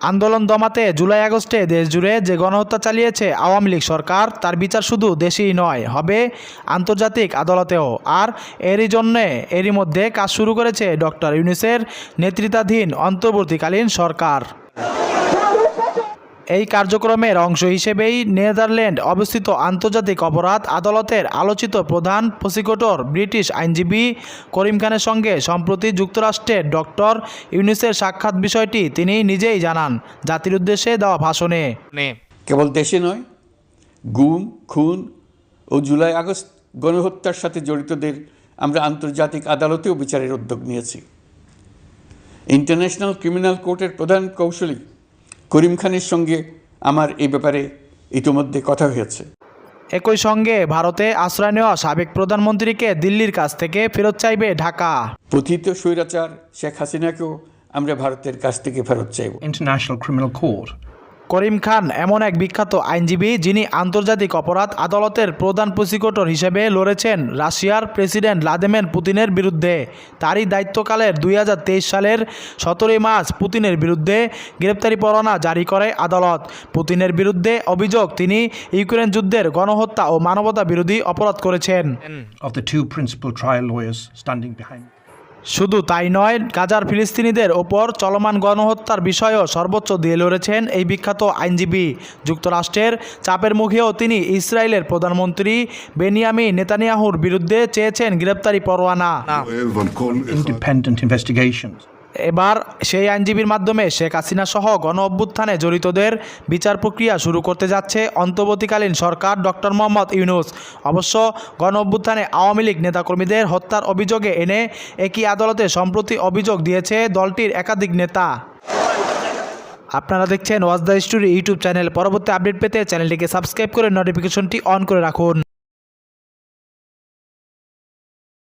আন্দোলন দমাতে জুলাই আগস্টে দেশজুড়ে যে গণহত্যা চালিয়েছে আওয়ামী লীগ সরকার, তার বিচার শুধু দেশেই নয়, হবে আন্তর্জাতিক আদালতেও। আর এরই জন্যে, এরই মধ্যে কাজ শুরু করেছে ডক্টর ইউনিসের নেতৃত্বাধীন অন্তর্বর্তীকালীন সরকার। এই কার্যক্রমের অংশ হিসেবেই নেদারল্যান্ড অবস্থিত আন্তর্জাতিক অপরাধ আদালতের আলোচিত প্রধান প্রসিকিউটর ব্রিটিশ আইনজীবী করিম খানের সঙ্গে সম্প্রতি যুক্তরাষ্ট্রের ডক্টর ইউনিসের সাক্ষাৎ বিষয়টি তিনি নিজেই জানান জাতির উদ্দেশ্যে দেওয়া ভাষণে। কেবল দেশে নয় গুম খুন ও জুলাই আগস্ট গণহত্যার সাথে জড়িতদের আমরা আন্তর্জাতিক আদালতেও বিচারের উদ্যোগ নিয়েছি। ইন্টারন্যাশনাল ক্রিমিনাল কোর্টের প্রধান কৌশলী করিম খানের সঙ্গে আমার এই ব্যাপারে ইতিমধ্যে কথা হয়েছে একই সঙ্গে ভারতে আশ্রয় নেওয়া সাবেক প্রধানমন্ত্রীকে দিল্লির কাছ থেকে ফেরত চাইবে ঢাকা পথিত স্বৈরাচার শেখ হাসিনাকেও আমরা ভারতের কাছ থেকে ফেরত চাইব international criminal Court. Karim Khan এমন এক বিখ্যাত আইনজীবী যিনি আন্তর্জাতিক অপরাধ আদালতের প্রধান প্রসিকিউটর হিসেবে লড়েছেন রাশিয়ার প্রেসিডেন্ট ভ্লাদিমির পুতিনের বিরুদ্ধে। তারই দায়িত্বকালের দুই হাজার তেইশ সালের সতেরোই মার্চ পুতিনের বিরুদ্ধে গ্রেপ্তারি পরোয়ানা জারি করে আদালত। পুতিনের বিরুদ্ধে অভিযোগ, তিনি ইউক্রেন যুদ্ধের গণহত্যা ও মানবতা বিরোধী অপরাধ করেছেন। শুধু তাই নয় গাজার ফিলিস্তিনিদের ওপর চলমান গণহত্যার বিষয়েও সর্বোচ্চ দিয়ে লড়েছেন এই বিখ্যাত আইনজীবী। যুক্তরাষ্ট্রের চাপের মুখেও তিনি ইসরায়েলের প্রধানমন্ত্রী বেনিয়ামি নেতানিয়াহুর বিরুদ্ধে চেয়েছেন গ্রেপ্তারি পরোয়ানা। এবার সেই আইনজীবীর মাধ্যমে শেখ হাসিনা সহ গণ অভ্যুত্থানে জড়িতদের বিচার প্রক্রিয়া শুরু করতে যাচ্ছে অন্তর্বর্তীকালীন সরকার ডক্টর মোহাম্মদ ইউনুস। অবশ্য গণ অভ্যুত্থানে আওয়ামী লীগ নেতাকর্মীদের হত্যার অভিযোগে এনে একই আদালতে সম্প্রতি অভিযোগ দিয়েছে দলটির একাধিক নেতা। আপনারা দেখছেন was the story YouTube channel. পরবর্তী আপডেট পেতে চ্যানেলটিকে সাবস্ক্রাইব করে নোটিফিকেশনটি অন করে রাখুন।